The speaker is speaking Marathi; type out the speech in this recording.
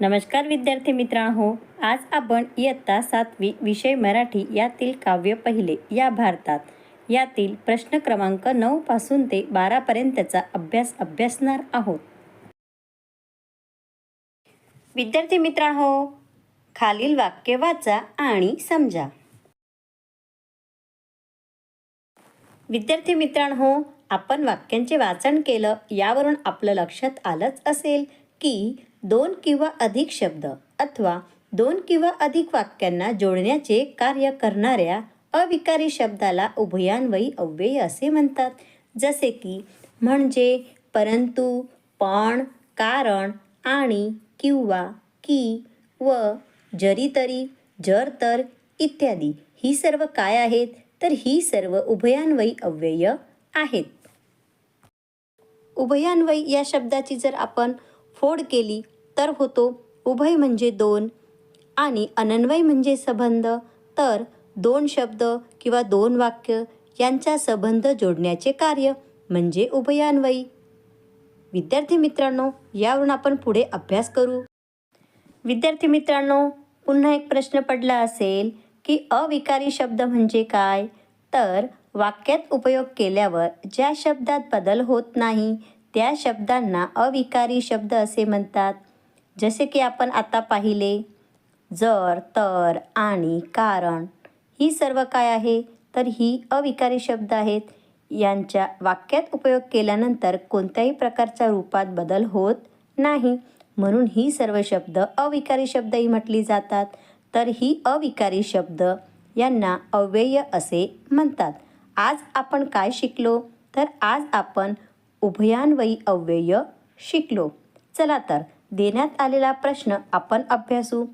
नमस्कार विद्यार्थी मित्रांनो आज आपण इयत्ता सातवी विषय मराठी यातील काव्य पहिले या भारतात. यातील प्रश्न क्रमांक नऊ पासून ते बारापर्यंतचा अभ्यास अभ्यासणार आहोत. विद्यार्थी मित्रांनो खालील वाक्य वाचा आणि समजा. विद्यार्थी मित्रांनो आपण वाक्यांचे वाचन केलं यावरून आपलं लक्षात आलंच असेल की दोन किंवा अधिक शब्द अथवा दोन किंवा अधिक वाक्यांना जोडण्याचे कार्य करणाऱ्या अविकारी शब्दाला उभयान्वयी अव्यय असे म्हणतात. जसे की म्हणजे परंतु पण कारण आणि किंवा की व जरी तरी जर तर इत्यादी. ही सर्व काय आहेत? तर ही सर्व उभयान्वयी अव्यय आहेत. उभयान्वयी या शब्दाची जर आपण फोड केली तर होतो उभय म्हणजे दोन आणि अनन्वय म्हणजे संबंध. तर दोन शब्द किंवा दोन वाक्य यांचा संबंध जोडण्याचे कार्य म्हणजे उभयान्वयी. विद्यार्थी मित्रांनो यावरून आपण पुढे अभ्यास करू. विद्यार्थी मित्रांनो पुन्हा एक प्रश्न पडला असेल की अविकारी शब्द म्हणजे काय? तर वाक्यात उपयोग केल्यावर ज्या शब्दात बदल होत नाही त्या शब्दांना अविकारी शब्द असे म्हणतात. जसे की आपण आता पाहिले जर तर आणि कारण ही सर्व काय आहे? तर ही अविकारी शब्द आहेत. यांच्या वाक्यात उपयोग केल्यानंतर कोणत्याही प्रकारच्या रूपात बदल होत नाही. म्हणून ही सर्व शब्द अविकारी शब्दही म्हटली जातात. तर ही अविकारी शब्द यांना अव्यय असे म्हणतात. आज आपण काय शिकलो? तर आज आपण उभयान्वयी अव्यय शिकलो. चला तर देण्यात आलेला प्रश्न आपण अभ्यासू.